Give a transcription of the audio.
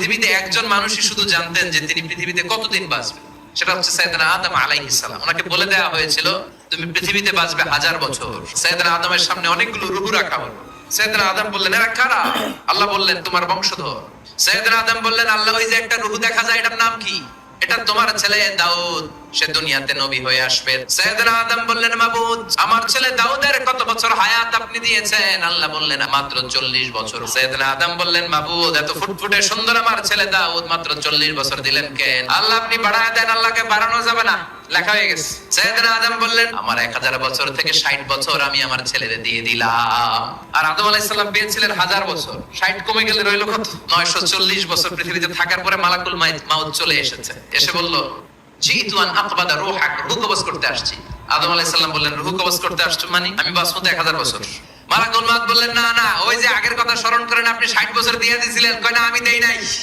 পৃথিবীতে একজন মানুষই শুধু জানতেন যে তিনি পৃথিবীতে কতদিন বাঁচবেন। সেটা হচ্ছে সাইয়েদনা আদম আলাইহিস সালাম। ওনাকে বলে দেওয়া হয়েছিল, তুমি পৃথিবীতে বাঁচবে হাজার বছর। সাইয়েদনা আদমের সামনে অনেকগুলো রুহু রাখা হলো। সাইদনা আদম বললেন, এরা কারা? আল্লাহ বললেন, তোমার বংশধর। সাইদনা আদম বললেন, আল্লাহ, ওই যে একটা রুহু দেখা যায়, এটার নাম কি? এটা তোমার ছেলে দাউদ সে দুনিয়াতে নবী হয়ে আসবে। সাইয়েদনা আদম বললেন মাবুদ আমার ছেলে দাউদের কত বছর হায়াত আপনি দিয়েছেন? আল্লাহ বললেন মাত্র 40 বছর। সাইয়েদনা আদম বললেন মাবুদ এত ফুটফুটে সুন্দর আমার ছেলে দাউদ মাত্র 40 বছর দিলেন কেন? আল্লাহ আপনি বাড়ায় দেন আল্লাহকে বাড়ানো যাবে না। লেখা হয়ে গেছে। সাইয়েদনা আদম বললেন, আমার 1000 বছর থেকে 60 বছর আমি আমার ছেলেরে দিয়ে দিলাম। আর আদম আলাইহিস সালাম পেয়েছিলেন হাজার বছর। 60 কমে গেলে রইল কত? 940 বছর পৃথিবীতে থাকার পরে মালাকুল মাউত চলে এসেছে। এসে বলল জিতু আকবাদা রূহাক, রূহ কবজ করতে আসছি। আদম আলাইহিস সালাম বললেন, রূহ কবজ করতে আসছো মানে? আমি বাঁচবো তো 1000 বছর। মালাকুল মাউত বললেন, না না, ওই যে আগের কথা স্মরণ করেন, আপনি 60 বছর দিয়ে দিয়েছিলেন কয়, না, আমি দেই নাই।